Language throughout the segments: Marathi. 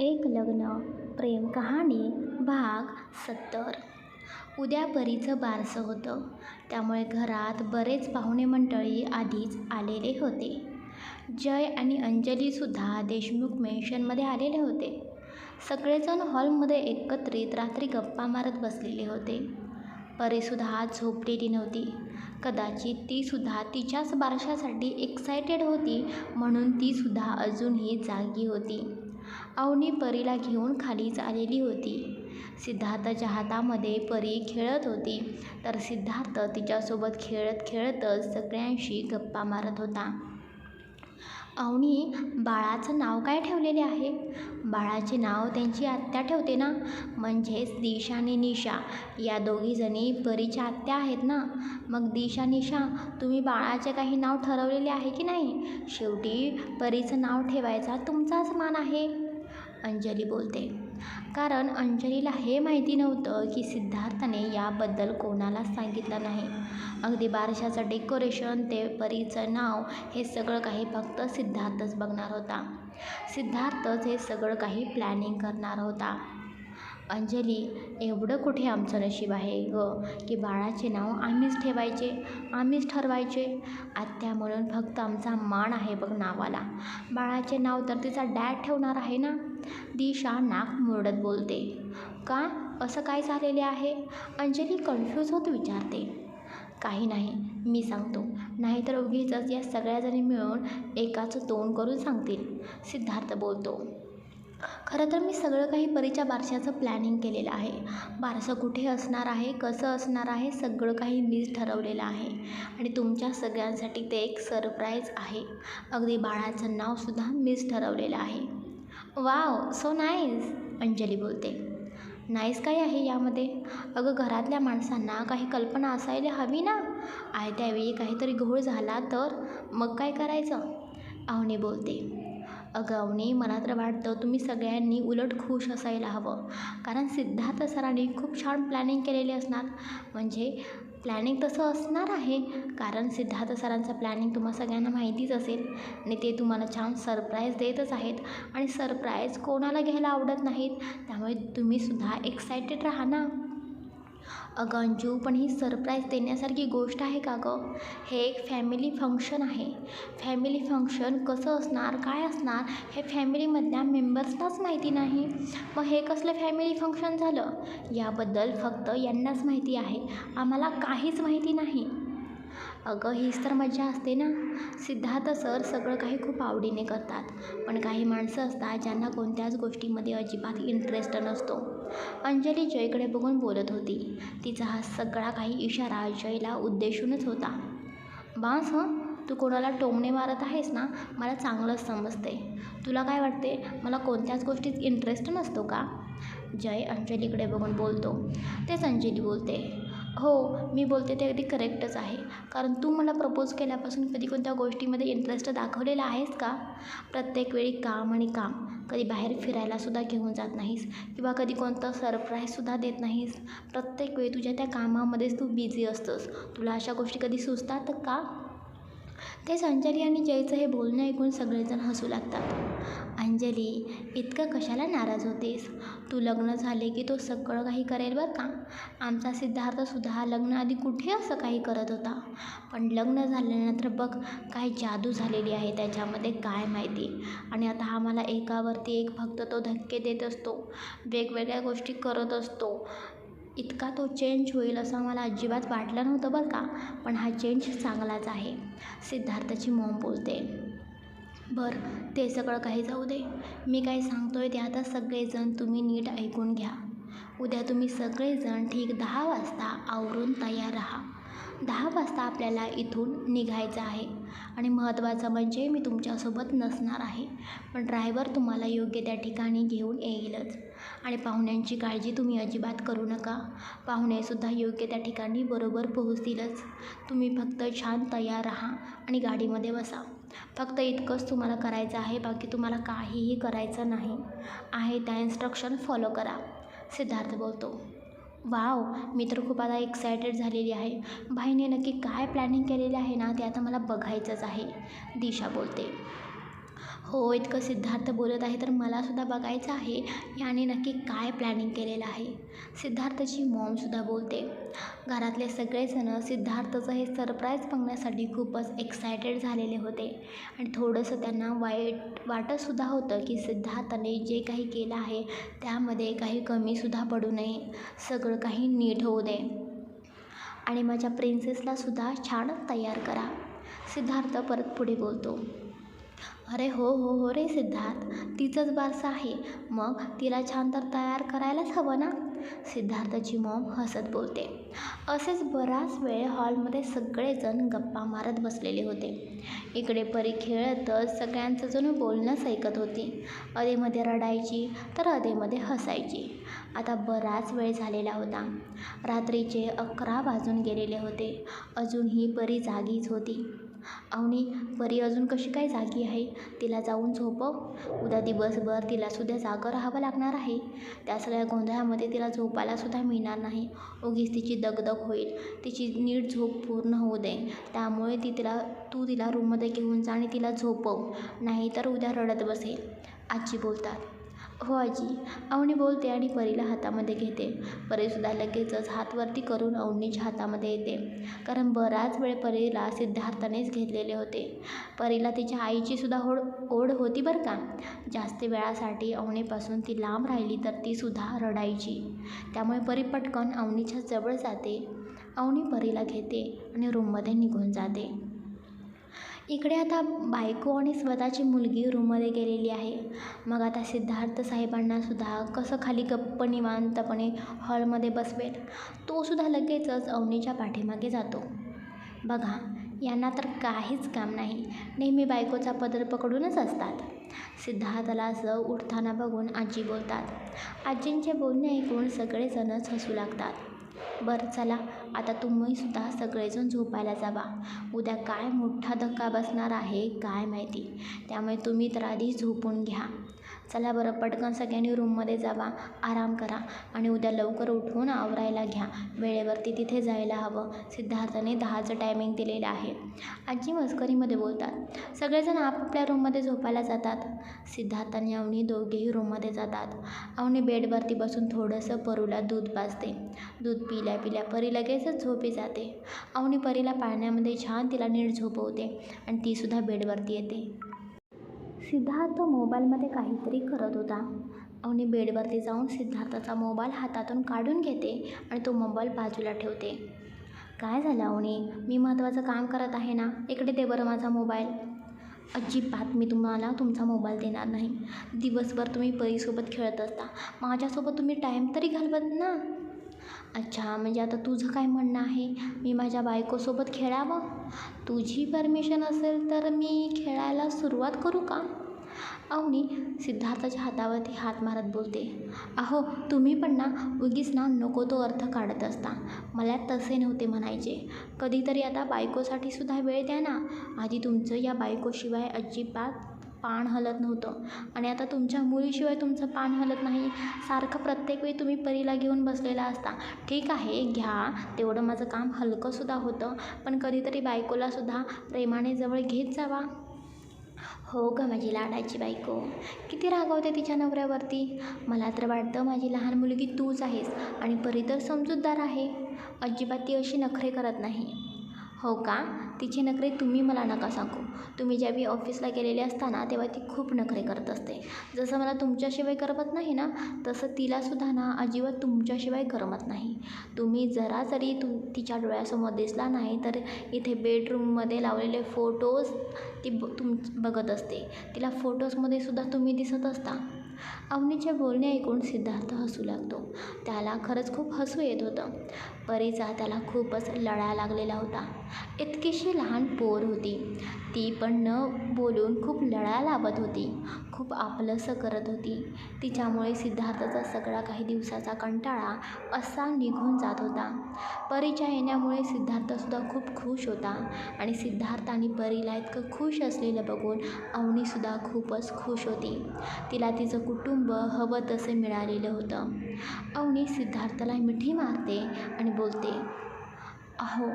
एक लग्न प्रेम कहाणी भाग सत्तर. उद्या परीचं बारसं होतं. त्यामुळे घरात बरेच पाहुणे मंडळी आधीच आलेले होते. जय आणि अंजलीसुद्धा देशमुख मेन्शनमध्ये आलेले होते. सगळेजण हॉलमध्ये एकत्रित रात्री गप्पा मारत बसलेले होते. परीसुद्धा झोपलेली नव्हती. कदाचित तीसुद्धा तिच्याच बारशासाठी एक्सायटेड होती म्हणून तीसुद्धा अजूनही जागी होती. अवनी परीला घेऊन खालीच आलेली होती. सिद्धार्थच्या हातामध्ये परी खेळत होती. तर सिद्धार्थ तिच्यासोबत खेळत खेळतच सगळ्यांशी गप्पा मारत होता. अवनी बाळाचं नाव काय ठेवलेले आहे? बाळाचे नाव त्यांची आत्या ठेवते ना? म्हणजेच दिशा आणि निशा. या दोघीजणी परीच्या आत्या आहेत ना? मग दिशा निशा तुम्ही बाळाचे काही नाव ठरवलेले आहे की नाही? शेवटी परीचं नाव ठेवायचा तुमचाच मान आहे. अंजली बोलते. कारण अंजलीला हे माहिती नव्हतं की सिद्धार्थने याबद्दल कोणालाच सांगितलं नाही. अगदी बारशाचं डेकोरेशन ते परीचं नाव हे सगळं काही फक्त सिद्धार्थच बघणार होता. सिद्धार्थच हे सगळं काही प्लॅनिंग करणार होता. अंजली एवढं कुठे आमचं नशीब आहे ग? की बाळाचे नाव आम्हीच ठेवायचे आम्हीच ठरवायचे. आत्या म्हणून फक्त आमचा मान आहे बघ नावाला. बाळाचे नाव तर तिचा डॅड ठेवणार आहे ना? दिशा नाक मुरडत बोलते. का असं काय झालेले आहे? अंजली कन्फ्यूज होत विचारते. काही नाही. मी सांगतो. नाहीतर उगीच या सगळ्याजणी मिळून एकाचं तोंड करून सांगतील सिद्धार्थ बोलतो. खरं तर मी सगळं काही परीच्या बारशाचं प्लॅनिंग केलेलं आहे. बारसं कुठे असणार आहे कसं असणार आहे सगळं काही मीच ठरवलेलं आहे. आणि तुमच्या सगळ्यांसाठी ते एक सरप्राईज आहे. अगदी बाळाचं नावसुद्धा मीच ठरवलेलं आहे. वाव सो नाईस अंजली बोलते. नाईस काय आहे यामध्ये? अगं घरातल्या माणसांना काही कल्पना असायला हवी ना? आहे त्यावेळी काहीतरी घोळ झाला तर मग काय करायचं? अवनी बोलते. अगं अवनी मला तर वाटतं तुम्ही सगळ्यांनी उलट खुश असायला हवं. कारण सिद्धार्थ सरांनी खूप छान प्लॅनिंग केलेली असणार. म्हणजे प्लॅनिंग तसं असणार आहे. कारण सिद्धार्थ सरांचं प्लॅनिंग तुम्हा सगळ्यांना माहितीच असेल. आणि ते तुम्हाला छान सरप्राईज देतच आहेत. आणि सरप्राईज कोणाला घ्यायला आवडत नाहीत? त्यामुळे तुम्हीसुद्धा एक्सायटेड राहा ना. अगं अंजू पण ही सरप्राईज देण्यासारखी गोष्ट आहे का गं? हे एक फॅमिली फंक्शन आहे. फॅमिली फंक्शन कसं असणार काय असणार हे फॅमिलीमधल्या मेंबर्सनाच माहिती नाही. मग हे कसलं फॅमिली फंक्शन झालं? याबद्दल फक्त यांनाच माहिती आहे. आम्हाला काहीच माहिती नाही. अगं हीच तर मजा असते ना. सिद्धार्थ सर सगळं काही खूप आवडीने करतात. पण काही माणसं असतात ज्यांना कोणत्याच गोष्टीमध्ये अजिबात इंटरेस्ट नसतो. अंजली जयकडे बघून बोलत होती. तिचा हा सगळा काही इशारा जयला उद्देशूनच होता. बास हं? तू कोणाला टोमणे मारत आहेस ना? मला चांगलंच समजते तुला काय वाटते मला कोणत्याच गोष्टीत इंटरेस्ट नसतो का? जय अंजलीकडे बघून बोलतो. तेच अंजली बोलते. हो मी बोलते ते अगदी करेक्टच आहे. कारण तू मला प्रपोज केल्यापासून कधी कोणत्या गोष्टीमध्ये इंटरेस्ट दाखवलेला आहेस का? प्रत्येक वेळी काम आणि काम. कधी बाहेर फिरायलासुद्धा घेऊन जात नाहीस किंवा कधी कोणतं सरप्राईजसुद्धा देत नाहीस. प्रत्येक वेळी तुझ्या त्या कामामध्येच तू बिझी असतोस. तुला अशा गोष्टी कधी सुचतात का? ते संचारी आणि जयचं हे बोलणं ऐकून सगळेजण हसू लागतात. अंजली इतकं कशाला नाराज होतेस? तू लग्न झाले की तो सगळं काही करेल बरं का? आमचा सिद्धार्थसुद्धा लग्नाआधी कुठे असं काही करत होता? पण लग्न झाल्यानंतर बघ काय जादू झालेली आहे त्याच्यामध्ये काय माहिती? आणि आता आम्हाला एकावरती एक फक्त तो धक्के देत असतो. वेगवेगळ्या गोष्टी करत असतो. इतका तो चेंज होईल असं मला अजिबात वाटलं नव्हतं बरं का. पण हा चेंज चांगलाच आहे. सिद्धार्थची मॉम बोलते बरं ते सगळं काही जाऊ दे. मी काय सांगतो आहे ते आता सगळेजण तुम्ही नीट ऐकून घ्या. उद्या तुम्ही सगळेजण ठीक दहा वाजता आवरून तयार राहा. दहा वाजता आपल्याला इथून निघायचं आहे. आणि महत्त्वाचं म्हणजे मी तुमच्यासोबत नसणार आहे. पण ड्रायव्हर तुम्हाला योग्य त्या ठिकाणी घेऊन येईलच. आणि पाहुण्यांची काळजी तुम्ही अजिबात करू नका. पाहुणेसुद्धा योग्य त्या ठिकाणी बरोबर पोहोचतीलच. तुम्ही फक्त छान तयार राहा आणि गाडीमध्ये बसा. फक्त इतकंच तुम्हाला करायचं आहे बाकी तुम्हाला काहीही करायचं नाही. आहे त्या इन्स्ट्रक्शन फॉलो करा सिद्धार्थ बोलतो. वाव मी तर खूप आता एक्सायटेड झालेली आहे. भाईने नक्की काय प्लॅनिंग केलेले आहे ना ते आता मला बघायचंच आहे दिशा बोलते. हो इतकं सिद्धार्थ बोलत आहे तर मलासुद्धा बघायचं आहे याने नक्की काय प्लॅनिंग केलेलं आहे. सिद्धार्थची मॉमसुद्धा बोलते घरातले सगळेजणं सिद्धार्थचं हे सरप्राईज बघण्यासाठी खूपच एक्सायटेड झालेले होते. आणि थोडंसं त्यांना वाईट वाटतसुद्धा होतं की सिद्धार्थने जे काही केलं आहे त्यामध्ये काही कमीसुद्धा पडू नये. सगळं काही नीट होऊ दे. आणि माझ्या प्रिन्सेसलासुद्धा छान तयार करा. सिद्धार्थ परत पुढे बोलतो अरे हो हो हो रे सिद्धार्थ तिचंच बारसं आहे. मग तिला छान तर तयार करायलाच हवं ना? सिद्धार्थची मॉम हसत बोलते. असेच बराच वेळ हॉलमध्ये सगळेजण गप्पा मारत बसलेले होते. इकडे परी खेळतच सगळ्यांचं जणू बोलणंच ऐकत होती. अधेमध्ये रडायची तर अधेमध्ये हसायची. आता बराच वेळ झालेला होता. रात्रीचे अकरा वाजून गेलेले होते. अजूनही परी जागीच होती. अवनी परी अजून कशी काय जागी आहे? तिला जाऊन झोपव. उद्या दिवसभर तिलासुद्धा जागं राहावं लागणार आहे. त्या सगळ्या गोंधळामध्ये तिला झोपायलासुद्धा मिळणार नाही. उगीच तिची दगदग होईल. तिची नीट झोप पूर्ण होऊ दे. त्यामुळे ती तिला तू तिला रूममध्ये घेऊन जा आणि तिला झोपव. नाहीतर उद्या रडत बसेल. आजी बोलतात. हो आजी. अवनी बोलते आणि परीला हातामध्ये घेते. परीसुद्धा लगेचच हात वरती करून अवनीच्या हातामध्ये येते. कारण बराच वेळ परीला सिद्धार्थानेच घेतलेले होते. परीला तिच्या आईचीसुद्धा ओढ ओढ होती बरं का? जास्त वेळासाठी अवनीपासून ती लांब राहिली तर तीसुद्धा रडायची. त्यामुळे परी पटकन अवनीच्या जवळ जाते. अवनी परीला घेते आणि रूममध्ये निघून जाते. इकडे आता बायको आणि स्वतःची मुलगी रूममध्ये गेलेली आहे. मग आता सिद्धार्थ साहेबांनासुद्धा कसं खाली गप्प निवांतपणे हॉलमध्ये बसवेल तोसुद्धा लगेचच अवनीच्या पाठीमागे जातो. बघा यांना तर काहीच काम नाही. नेहमी बायकोचा पदर पकडूनच असतात. सिद्धार्थला असं उठताना बघून आजी बोलतात आजींचे बोलणे ऐकून सगळेजणच हसू लागतात. बरं चला आता तुम्हीसुद्धा सगळेजण झोपायला जावा. उद्या काय मोठा धक्का बसणार आहे काय माहिती? त्यामुळे तुम्ही तर आधी झोपून घ्या. चला बरं पटकन सगळ्यांनी रूममध्ये जावा. आराम करा आणि उद्या लवकर उठून आवरायला घ्या. वेळेवरती तिथे जायला हवं. सिद्धार्थाने दहाचं टायमिंग दिलेलं आहे. आजी मस्करीमध्ये बोलतात सगळेजण आपापल्या रूममध्ये झोपायला जातात. सिद्धार्थ आणि अवनी दोघेही रूममध्ये जातात. अवनी बेडवरती बसून थोडंसं परूला दूध पाजते. दूध पिल्या पिल्या परी लगेचच झोपी जाते. अवनी परीला पाळण्यामध्ये छान तिला नीट झोपवते आणि तीसुद्धा बेडवरती येते. सिद्धार्थ मोबाईलमध्ये काहीतरी करत होता. अवनी बेडवरती जाऊन सिद्धार्थाचा मोबाईल हातातून काढून घेते आणि तो मोबाईल बाजूला ठेवते. काय झालं अवनी? मी महत्त्वाचं काम करत आहे ना? इकडे दे बरं माझा मोबाईल. अजिबात मी तुम्हाला तुमचा मोबाईल देणार नाही. दिवसभर तुम्ही परीसोबत खेळत असता. माझ्यासोबत तुम्ही टाईम तरी घालवत ना? अच्छा म्हणजे आता तुझं काय म्हणणं आहे? मी माझ्या बायकोसोबत खेळावं? तुझी परमिशन असेल तर मी खेळायला सुरुवात करू का? अवनी सिद्धार्थाच्या हातावरती हात मारत बोलते. अहो तुम्ही पण ना उगीच ना नको तो अर्थ काढत असता. मला तसे नव्हते म्हणायचे. कधीतरी आता बायकोसाठी सुद्धा वेळ द्या ना. आधी तुमचं या बायकोशिवाय अजिबात पान हलत नव्हतं. आणि आता तुमच्या मुलीशिवाय तुमचं पान हलत नाही. सारखं प्रत्येक वेळी तुम्ही परीला घेऊन बसलेला असता. ठीक आहे घ्या. तेवढं माझं काम हलकंसुद्धा होतं. पण कधीतरी बायकोलासुद्धा प्रेमाने जवळ घेत जावा. हो ग माझी लाडाची बायको. किती रागवते तिच्या नवऱ्यावरती. मला तर वाटतं माझी लहान मुलगी तूच आहेस आणि परी तर समजूतदार आहे. अजिबात ती अशी नखरे करत नाही. हो का? तिची नखरे तुम्ही मला नका सांगू. तुम्ही ज्यावेळी ऑफिसला गेलेले असताना तेव्हा ती खूप नखरे करत असते. जसं मला तुमच्याशिवाय करमत नाही ना तसं तिलासुद्धा ना अजिबात तुमच्याशिवाय करमत नाही. तुम्ही जरा जरी तु तिच्या डोळ्यासमोर दिसला नाही तर इथे बेडरूममध्ये लावलेले फोटोज ती ब तुम बघत असते. तिला फोटोजमध्ये सुद्धा तुम्ही दिसत असता. अवनीचे बोलणे ऐकून सिद्धार्थ हसू लागतो. त्याला खरंच खूप हसू येत होतं. परीचा त्याला खूपच लळा लागलेला होता. इतकीशी लहान पोर होती. ती पण न बोलून खूप लळा लावत होती. खूप आपलंसं करत होती. तिच्यामुळे सिद्धार्थचा सगळा काही दिवसाचा कंटाळा असा निघून जात होता. परीच्या येण्यामुळे सिद्धार्थसुद्धा खूप खुश होता आणि सिद्धार्थ आणि परीला इतकं खुश असलेलं बघून अवनीसुद्धा खूपच खुश होती. तिला तिचं कुटुंब हवं तसं मिळालेलं होतं. अवनी सिद्धार्थला मिठी मारते आणि बोलते अहो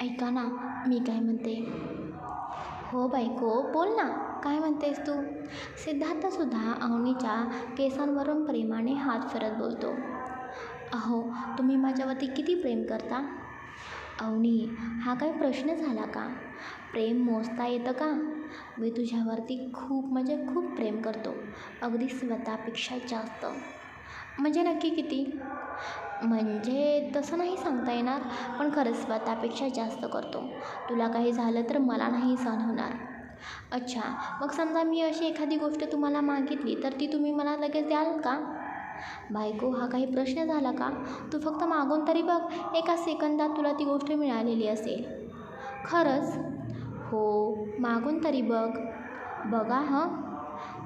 ऐका ना मी काय म्हणते? हो बायको बोल ना. काय म्हणतेस तू? सिद्धार्थसुद्धा अवनीच्या केसांवरून प्रेमाने हात फिरत बोलतो. अहो तुम्ही माझ्यावरती किती प्रेम करता? अवनी हा काय प्रश्न झाला का? प्रेम मोजता येतं का? मी तुझ्यावरती खूप म्हणजे खूप प्रेम करतो. अगदी स्वतःपेक्षा जास्त. म्हणजे नक्की किती? म्हणजे तसं नाही सांगता येणार पण खरंच स्वतःपेक्षा जास्त करतो. तुला काही झालं तर मला नाही सहन होणार. अच्छा मग समजा मी अशी एखादी गोष्ट तुम्हाला मागितली तर ती तुम्ही मला लगेच द्याल का? बायको हा काही प्रश्न झाला का? तू फक्त मागून तरी बघ एका सेकंदात तुला ती गोष्ट मिळालेली असेल. खरंच? हो मागून तरी बघ. बघा हं?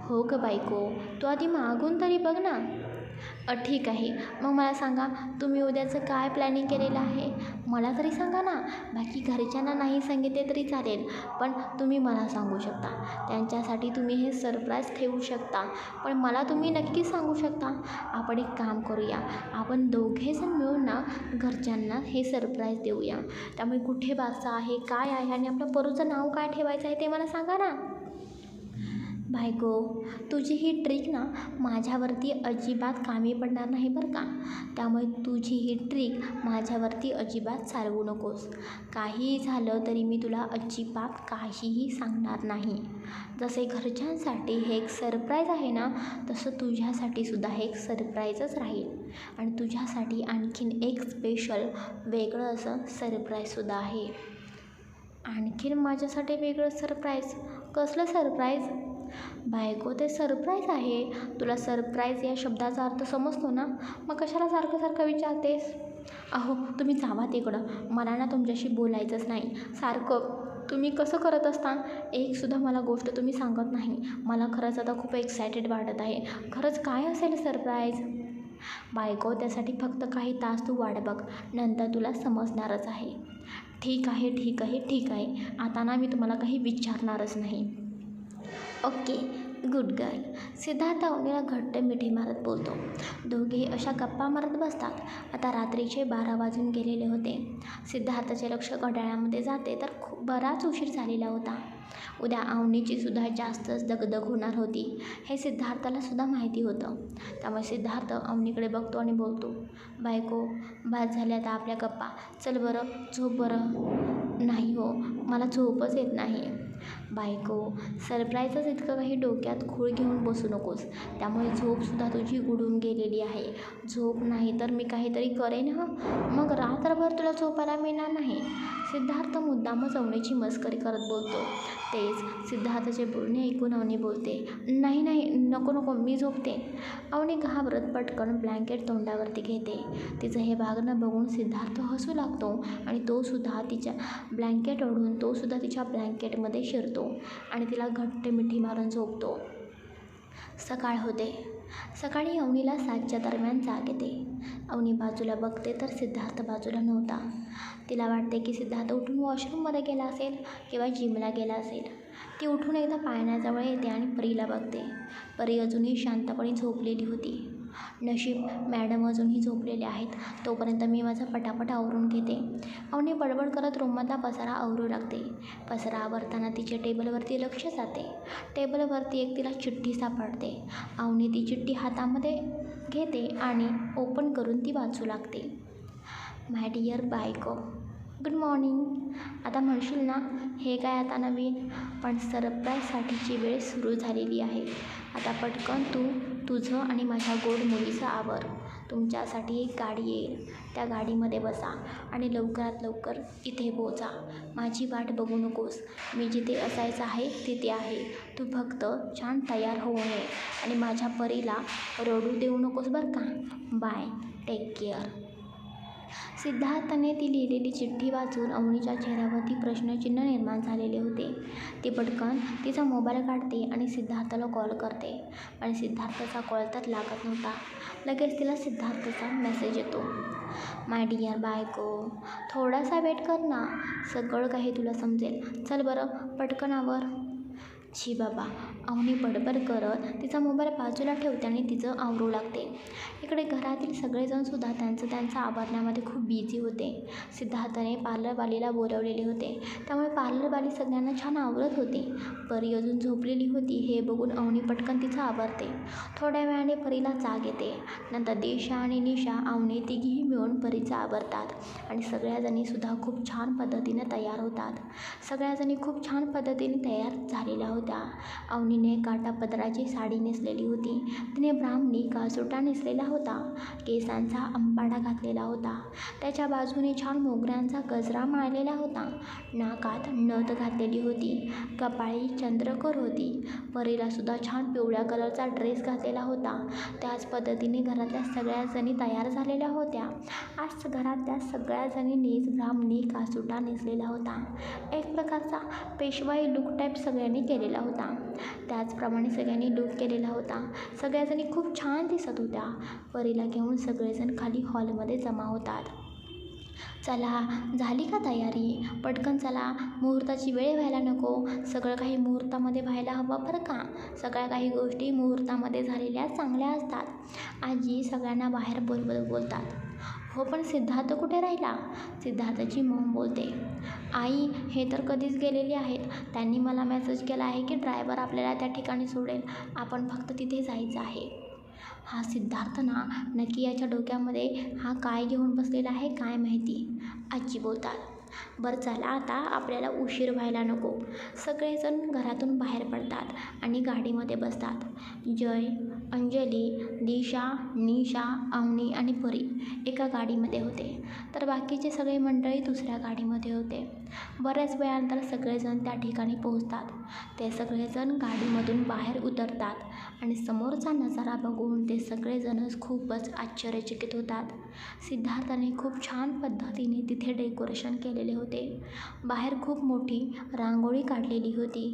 हो का बायको तू आधी मागून तरी बघ ना. ठीक आहे. मग मला सांगा तुम्ही उद्याचं काय प्लॅनिंग केलेलं आहे? मला तरी सांगा ना. बाकी घरच्यांना नाही सांगितले तरी चालेल पण तुम्ही मला सांगू शकता. त्यांच्यासाठी तुम्ही हे सरप्राईज ठेवू शकता. पण मला तुम्ही नक्कीच सांगू शकता. आपण एक काम करूया. आपण दोघेजण मिळून ना घरच्यांना हे सरप्राईज देऊया. त्यामुळे कुठे बासा आहे काय आहे आणि आपलं परूचं नाव काय ठेवायचं आहे ते मला सांगा ना. बायको तुझी ही ट्रिक ना माझ्यावरती अजिबात कामी पडणार नाही बरं का? त्यामुळे तुझी ही ट्रिक माझ्यावरती अजिबात चालवू नकोस. काहीही झालं तरी मी तुला अजिबात काहीही सांगणार नाही. जसे घरच्यांसाठी हे एक सरप्राईज आहे ना तसं तुझ्यासाठी सुद्धा हे एक सरप्राईजच राहील. आणि तुझ्यासाठी आणखीन एक स्पेशल वेगळं असं सरप्राईजसुद्धा आहे. आणखीन माझ्यासाठी वेगळं सरप्राईज कसलं सरप्राईज बायको ते सरप्राईज आहे. तुला सरप्राईज या शब्दाचा अर्थ समजतो ना? मग कशाला सारखं सारखं विचारतेस? अहो तुम्ही जावा तिकडं. मला ना तुमच्याशी बोलायचंच नाही. सारखं. तुम्ही कसं करत असता एकसुद्धा मला गोष्ट तुम्ही सांगत नाही. मला खरंच आता खूप एक्सायटेड वाटत आहे. खरंच काय असेल सरप्राईज बायको त्यासाठी फक्त काही तास तू वाट बघ. नंतर तुला समजणारच आहे. ठीक आहे ठीक आहे ठीक आहे. आता ना मी तुम्हाला काही विचारणारच नाही. ओके गुड गर्ल सिद्धार्थ अवनीला घट्ट मिठी मारत बोलतो. दोघे अशा गप्पा मारत बसतात. आता रात्रीचे बारा वाजून गेलेले होते. सिद्धार्थाचे लक्ष घड्याळामध्ये जाते तर खूप बराच उशीर झालेला होता. उद्या अवनीची सुद्धा जास्तच दगदग होणार होती. हे सिद्धार्थाला सुद्धा माहिती होतं. त्यामुळे सिद्धार्थ अवनीकडे बघतो आणि बोलतो बायको भात झाल्या आता आपल्या गप्पा. चल बरं झोप बरं. नाही हो मला झोपच येत नाही. बायको सरप्राईजच इतकं काही डोक्यात खूळ घेऊन बसू नकोस. त्यामुळे झोपसुद्धा तुझी उडून गेलेली आहे. झोप नाही तर मी काहीतरी करेन हं? मग रात्रभर तुला झोपायला मिळणार नाही. सिद्धार्थ मुद्दामच अवनीची मस्करी करत बोलतो. तेच सिद्धार्थाचे बोलणे ऐकून अवनी बोलते नाही नाही नको नको मी झोपते. अवनी घाबरत पटकन ब्लँकेट तोंडावरती घेते. तिचं हे वागणं बघून सिद्धार्थ हसू लागतो आणि तोसुद्धा तिच्या ब्लँकेट ओढून तोसुद्धा तिच्या ब्लँकेटमध्ये शिरतो आणि तिला घट्ट मिठी मारून झोपतो. सकाळ होते. सकाळी अवनीला सातच्या दरम्यान जाग येते. अवनी बाजूला बघते तर सिद्धार्थ बाजूला नव्हता. तिला वाटते की सिद्धार्थ उठून वॉशरूममध्ये गेला असेल किंवा जिमला गेला असेल. ती उठून एकदा पाळण्याजवळ येते आणि परीला बघते. परी अजूनही शांतपणे झोपलेली होती. नशीब मॅडम अजूनही झोपलेले आहेत. तोपर्यंत मी माझा पटापट आवरून घेते. अवनी बडबड करत रूममधला पसारा आवरू लागते. पसारा आवरताना तिच्या टेबलवरती लक्ष जाते. टेबलवरती एक तिला चिठ्ठी सापडते. अवनी ती चिठ्ठी हातामध्ये घेते आणि ओपन करून ती वाचू लागते. माय डिअर बायको गुड मॉर्निंग आता म्हणशील ना हे काय आता नवीन? पण सरप्राईजसाठीची वेळ सुरू झालेली आहे. आता पटकन तू तुझं आणि माझ्या गोड मुलीचं आवर. तुमच्यासाठी एक गाडी येईल. त्या गाडीमध्ये बसा आणि लवकरात लवकर इथे हो पोचा माझी वाट बघू नकोस. मी जिथे असायचं आहे तिथे आहे. तू फक्त छान तयार होऊ नये आणि माझ्या परीला रडू देऊ नकोस बरं का? बाय टेक केअर सिद्धार्थने ती लिहिलेली चिठ्ठी वाचून अवनीच्या चेहऱ्यावरती प्रश्नचिन्ह निर्माण झालेले होते. ती पटकन तिचा मोबाईल काढते आणि सिद्धार्थाला कॉल करते. आणि सिद्धार्थचा कॉल तर लागत नव्हता. लगेच तिला सिद्धार्थचा मेसेज येतो. माय डियर बायको थोडासा वेट कर ना. सगळं काही तुला समजेल. चल बरं पटकन शी बाबा. अवनी बडबड करत तिचा मोबाईल बाजूला ठेवते आणि तिचं आवरू लागते. इकडे घरातील सगळेजणसुद्धा त्यांचं त्यांचं आवरण्यामध्ये खूप बिझी होते. सिद्धार्थने पार्लरवालीला बोलवलेले होते. त्यामुळे पार्लरवाली सगळ्यांना छान आवरत होती. परी अजून झोपलेली होती हे बघून अवनी पटकन तिचं आवरते. थोड्या वेळाने परीला जाग येते. नंतर दिशा आणि निशा अवनी तिघीही मिळून परीचं आवरतात आणि सगळ्याजणीसुद्धा खूप छान पद्धतीने तयार होतात. सगळ्याजणी खूप छान पद्धतीने तयार झालेल्या होत्या. होत्या अवनीने काठापदराची साडी नेसलेली होती. तिने ब्राह्मणी कासोटा नेसलेला होता? केसांचा अंबाडा घातलेला होता. त्याच्या बाजूने छान मोगऱ्यांचा गजरा माळलेला होता. नाकात नथ घातलेली होती. कपाळी चंद्रकर होती. परीलासुद्धा छान पिवळ्या कलरचा ड्रेस घातलेला होता. त्याच पद्धतीने घरातल्या सगळ्याजणी तयार झालेल्या होत्या. आज घरातल्या सगळ्याजणींनीच ब्राह्मणी कासोटा नेसलेला होता? एक प्रकारचा पेशवाई लुक टाईप सगळ्यांनी केलेला होता. त्याचप्रमाणे सगळ्यांनी लूक केलेला होता. सगळ्याजणी खूप छान दिसत होत्या. परीला घेऊन सगळेजण खाली हॉलमध्ये जमा होतात. चला झाली का तयारी? पटकन चला. मुहूर्ताची वेळ व्हायला नको. सगळं काही मुहूर्तामध्ये व्हायला हवं बरं का? सगळ्या काही गोष्टी मुहूर्तामध्ये झालेल्या चांगल्या असतात. आजी सगळ्यांना बाहेर बोलवत बोलतात. हो पण सिद्धार्थ कुठे राहिला? सिद्धार्थची मम बोलते. आई हे तर कधीच गेलेले आहेत. त्यांनी मला मेसेज केला आहे की ड्रायव्हर आपल्याला त्या ठिकाणी सोडेल. आपण फक्त तिथे जायचं आहे. हा सिद्धार्थ ना नक्की याच्या डोक्यामध्ये हा काय घेऊन बसलेला आहे काय माहिती? आजी बोलतात बरं चला आता आपल्याला उशीर व्हायला नको. सगळेजण घरातून बाहेर पडतात आणि गाडीमध्ये बसतात. जय अंजली दिशा निशा अवनी आणि परी एका गाडीमध्ये होते. तर बाकीचे सगळे मंडळी दुसऱ्या गाडीमध्ये होते. बऱ्याच वेळानंतर सगळेजण त्या ठिकाणी पोहोचतात. ते सगळेजण गाडीमधून बाहेर उतरतात आणि समोरचा नजारा बघून ते सगळेजणच खूपच आश्चर्यचकित होतात. सिद्धार्थाने खूप छान पद्धतीने तिथे डेकोरेशन केलेले होते. बाहेर खूप मोठी रांगोळी काढलेली होती.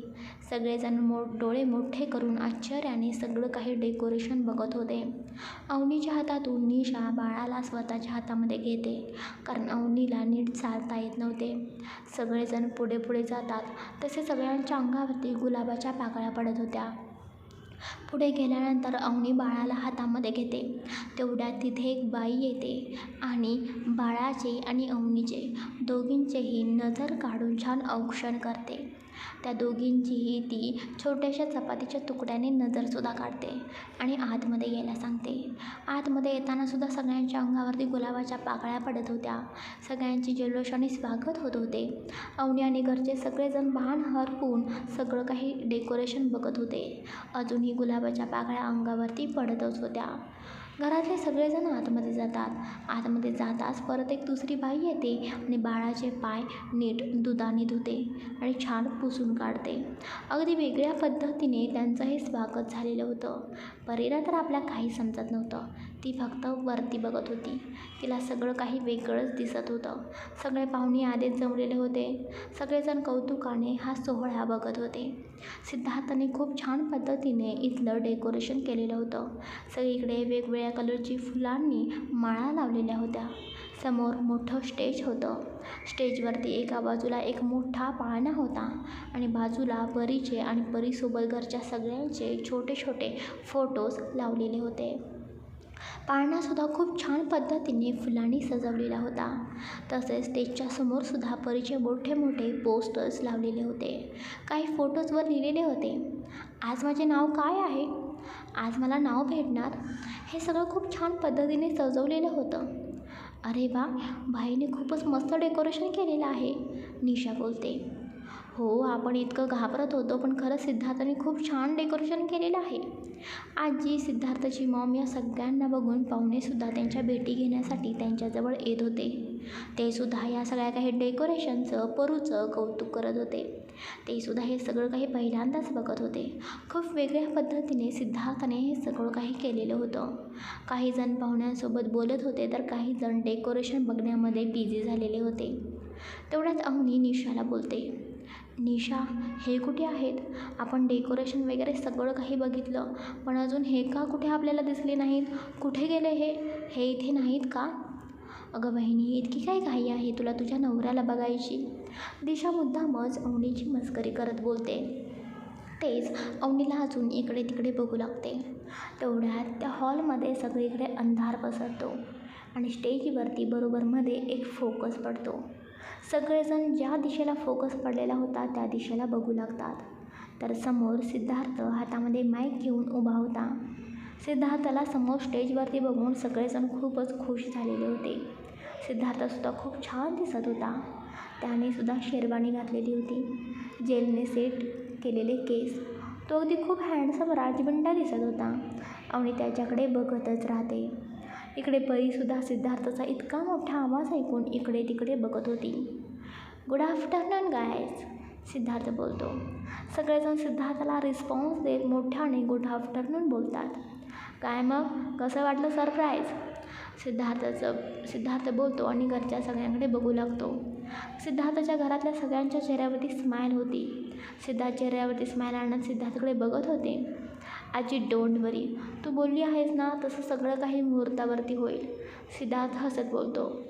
सगळेजण मो डोळे मोठे करून आश्चर्याने सगळं काही डेकोरेशन बघत होते. अवनीच्या हातातून निशा बाळाला स्वतःच्या हातामध्ये घेते कारण अवनीला नीट चालता येत नव्हते. सगळेजण पुढे पुढे जातात तसे सगळ्यांच्या अंगावरती गुलाबाच्या पाकळ्या पडत होत्या. पुढे गेल्यानंतर अवनी बाळाला हातामध्ये घेते. तेवढ्यात तिथे एक बाई येते आणि बाळाचे आणि अवनीचे दोघींचेही नजर काढून छान औक्षण करते. त्या दोघींचीही ती छोट्याशा चपातीच्या तुकड्याने नजरसुद्धा काढते आणि आतमध्ये यायला सांगते. आतमध्ये येतानासुद्धा सगळ्यांच्या अंगावरती गुलाबाच्या पाकळ्या पडत होत्या. सगळ्यांची जल्लोषाने स्वागत होत होते. अवनी आणि घरचे सगळेजण भान हरपून सगळं काही डेकोरेशन बघत होते. अजूनही गुलाब गुलाबाच्या पाकळ्या अंगावरती पडतच होत्या घरातले सगळेजण आतमध्ये जातात. आतमध्ये जाताच परत एक दुसरी बाई येते आणि बाळाचे पाय नीट दुधाने धुते आणि छान पुसून काढते. अगदी वेगळ्या पद्धतीने त्यांचं हे स्वागत झालेलं होतं. परीला तर आपल्या काही समजत नव्हतं. ती फक्त वरती बघत होती. तिला सगळं काही वेगळंच दिसत होतं. सगळे पाहुणे आधीच जमलेले होते. सगळेजण कौतुकाने हा सोहळा बघत होते. सिद्धार्थने खूप छान पद्धतीने इथलं डेकोरेशन केलेलं होतं. सगळीकडे वेगवेगळ्या कलरची फुलांनी माळा लावलेल्या होत्या. समोर मोठं स्टेज होतं. स्टेजवरती एका बाजूला एक मोठा पाळणा होता आणि बाजूला परीचे आणि परीसोबत घरच्या सगळ्यांचे छोटे छोटे फोटोज लावलेले होते. पाळणासुद्धा खूप छान पद्धतीने फुलांनी सजवलेला होता. तसेच स्टेजच्या समोरसुद्धा परिचय मोठे मोठे पोस्टर्स लावलेले होते. काही फोटोजवर लिहिलेले होते. आज माझे नाव काय आहे? आज मला नाव भेटणार? हे सगळं खूप छान पद्धतीने सजवलेलं होतं. अरे वा बाईने खूपच मस्त डेकोरेशन केलेलं आहे निशा बोलते. हो आपण इतकं घाबरत होतो पण खरं सिद्धार्थाने खूप छान डेकोरेशन केलेलं आहे. आजी सिद्धार्थची मॉम या सगळ्यांना बघून पाहुणेसुद्धा त्यांच्या भेटी घेण्यासाठी त्यांच्याजवळ येत होते. ते सुद्धा या सगळ्या काही डेकोरेशनचं परूचं कौतुक करत होते. ते सुद्धा हे सगळं काही पहिल्यांदाच बघत होते. खूप वेगळ्या पद्धतीने सिद्धार्थाने हे सगळं काही केलेलं होतं. काही जण पाहुण्यांसोबत बोलत होते तर काही जण डेकोरेशन बघण्यामध्ये बिझी झालेले होते. तेवढ्यात अहुनी निशाला बोलते निशा हे कुठे आहेत? आपण डेकोरेशन वगैरे सगळं काही बघितलं पण अजून हे का कुठे आपल्याला दिसले नाहीत? कुठे गेले हे? हे इथे नाहीत का? अगं बहिणी इतकी काय घाई आहे तुला तुझ्या नवऱ्याला बघायची? दिशा मुद्दामच अवनीची मस्करी करत बोलते. तेच अवनीला अजून इकडे तिकडे बघू लागते. तेवढ्यात त्या हॉलमध्ये सगळीकडे अंधार पसरतो आणि स्टेजवरती बरोबरमध्ये एक फोकस पडतो. सगळेजण ज्या दिशेला फोकस पडलेला होता त्या दिशेला बघू लागतात. तर समोर सिद्धार्थ हातामध्ये माईक घेऊन उभा होता. सिद्धार्थला समोर स्टेजवरती बघून सगळेजण खूपच खुश झालेले होते. सिद्धार्थसुद्धा खूप छान दिसत होता. त्याने सुद्धा शेरवानी घातलेली होती. जेलने सेट केलेले केस. तो अगदी खूप हँडसम राजबंडा दिसत होता. आणि त्याच्याकडे बघतच राहते. इकडे परीसुद्धा सिद्धार्थचा इतका मोठा आवाज ऐकून इकडे तिकडे बघत होती. गुड आफ्टरनून गायज सिद्धार्थ बोलतो. सगळेजण सिद्धार्थला रिस्पॉन्स देत मोठ्याने गुड आफ्टरनून बोलतात. काय मग? कसं वाटलं सरप्राईज सिद्धार्थचं सिद्धार्थ बोलतो आणि घरच्या सगळ्यांकडे बघू लागतो. सिद्धार्थच्या घरातल्या सगळ्यांच्या चेहऱ्यावरती स्माईल होती. सिद्धार्थ चेहऱ्यावरती स्माईल आणत सिद्धार्थकडे बघत होते. आजी डोंट वरी. तू बोलली आहेस ना तसं सगळं काही मुहूर्तावरती होईल. सिद्धार्थ हसत बोलतो.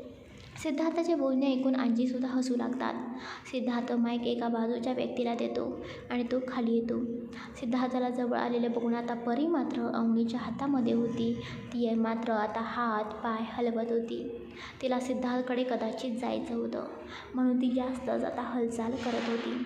सिद्धार्थाचे बोलणे ऐकून आजीसुद्धा हसू लागतात. सिद्धार्थ माईक एका बाजूच्या व्यक्तीला देतो आणि तो खाली येतो. सिद्धार्थाला जवळ आलेले बघून आता परी मात्र अवनीच्या हातामध्ये होती. ती मात्र आता हात पाय हलवत होती. तिला सिद्धार्थकडे कदाचित जायचं होतं. म्हणून ती जास्तच आता हालचाल करत होती.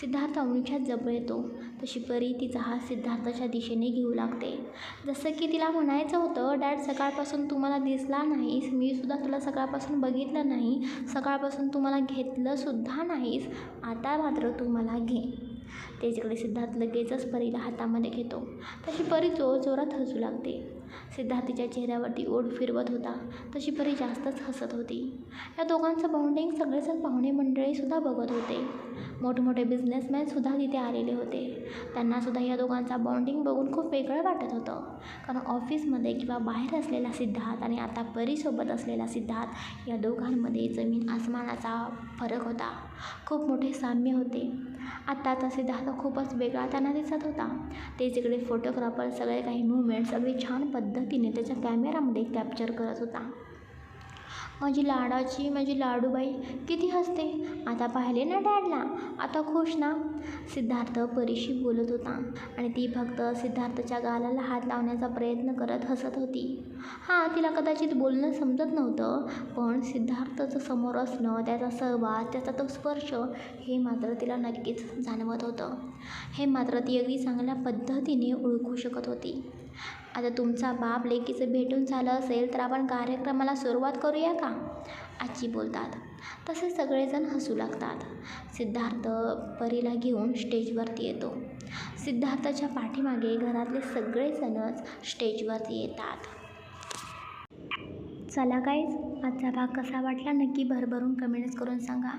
सिद्धार्थ अवनीच्या जवळ येतो. तशी परी तिचा हात सिद्धार्थाच्या दिशेने घेऊ लागते. जसं की तिला म्हणायचं होतं डॅड सकाळपासून तू मला दिसला नाहीस. मी सुद्धा तुला सकाळपासून बघितलं नाही. सकाळपासून तू मला घेतलंसुद्धा नाहीस. आता मात्र तू मला घे. त्याच्याकडे सिद्धार्थ लगेचच परीला हातामध्ये घेतो. तशी परी जोर जोरात हसू लागते. सिद्धार्थ तिच्या चेहऱ्यावरती ओढ फिरवत होता. तशी परी जास्तच हसत होती. या दोघांचं बाउंडिंग सगळेजण पाहुणे मंडळीसुद्धा बघत होते. मोठमोठे बिझनेसमॅनसुद्धा तिथे आलेले होते. त्यांनासुद्धा या दोघांचा बाँडिंग बघून खूप वेगळं वाटत होतं. कारण ऑफिसमध्ये किंवा बाहेर असलेला सिद्धार्थ आणि आता परीसोबत असलेला सिद्धार्थ या दोघांमध्ये जमीन आसमानाचा फरक होता. खूप मोठे साम्य होते. आत्ता तसे दादा खूपच वेगळा त्यांना दिसत होता. ते तिकडे फोटोग्राफर सगळे काही मुवमेंट्स अगदी छान पद्धतीने त्याच्या कॅमेरामध्ये कॅप्चर करत होता. माझी लाडाची माझी लाडूबाई किती हसते. आता पाहिले ना डॅडला. आता खुश ना. सिद्धार्थ परीशी बोलत होता आणि ती फक्त सिद्धार्थच्या गालाला हात लावण्याचा प्रयत्न करत हसत होती. हां तिला कदाचित बोलणं समजत नव्हतं पण सिद्धार्थचं समोर असणं त्याचा सहवास त्याचा तो स्पर्श हे मात्र तिला नक्कीच जाणवत होतं. हे मात्र ती अगदी चांगल्या पद्धतीने ओळखू शकत होती. आता तुमचा बाप लेकीचं भेटून झालं असेल तर आपण कार्यक्रमाला सुरुवात करूया का? आजी बोलतात. तसे सगळेजण हसू लागतात. सिद्धार्थ परीला घेऊन स्टेजवरती येतो. सिद्धार्थाच्या पाठीमागे घरातले सगळेजणच स्टेजवरती येतात. चला काहीच आजचा भाग कसा वाटला नक्की भरभरून कमेंट्स करून सांगा.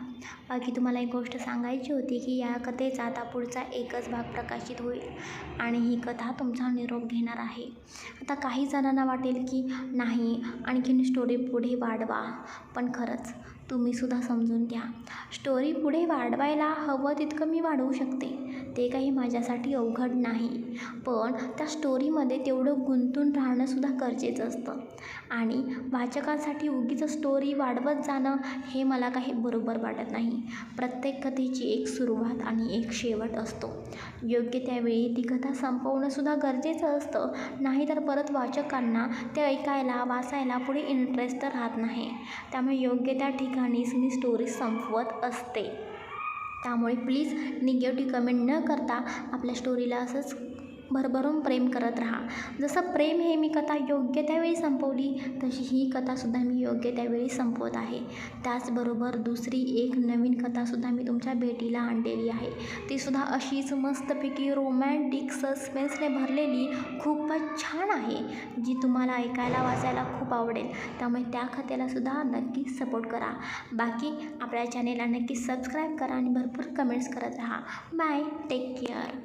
बाकी तुम्हाला एक गोष्ट सांगायची होती की या कथेचा आता पुढचा एकच भाग प्रकाशित होईल आणि ही कथा तुमचा निरोप घेणार आहे. आता काही जणांना वाटेल की नाही आणखीन स्टोरी पुढे वाढवा. पण खरंच तुम्हीसुद्धा समजून घ्या. स्टोरी पुढे वाढवायला हवं तितकं मी वाढवू शकते. ते काही माझ्यासाठी अवघड नाही. पण त्या स्टोरीमध्ये तेवढं गुंतून राहणंसुद्धा गरजेचं असतं. आणि वाचकांसाठी उगीच स्टोरी वाढवत जाणं हे मला काही बरोबर वाटत नाही. प्रत्येक कथेची एक सुरुवात आणि एक शेवट असतो. योग्य त्यावेळी ती कथा संपवणंसुद्धा गरजेचं असतं. नाहीतर परत वाचकांना ते ऐकायला वाचायला पुढे इंटरेस्ट तर राहत नाही. त्यामुळे योग्य त्या ठिकाणीच मी स्टोरी संपवत असते. त्यामुळे प्लीज निगेटिव्ह कमेंट न करता आपल्या स्टोरीला असंच भरभरून प्रेम करत राहा. जसं प्रेम हे मी कथा योग्य त्यावेळी संपवली तशी ही कथासुद्धा मी योग्य त्यावेळी संपवत आहे. त्याचबरोबर दुसरी एक नवीन कथासुद्धा मी तुमच्या भेटीला आणलेली आहे. तीसुद्धा अशीच मस्तपैकी रोमॅन्टिक सस्पेन्सने भरलेली खूपच छान आहे जी तुम्हाला ऐकायला वाचायला खूप आवडेल. त्यामुळे त्या कथेलासुद्धा नक्की सपोर्ट करा. बाकी आपल्या चॅनेलला नक्की सबस्क्राईब करा आणि भरपूर कमेंट्स करत राहा. Bye take care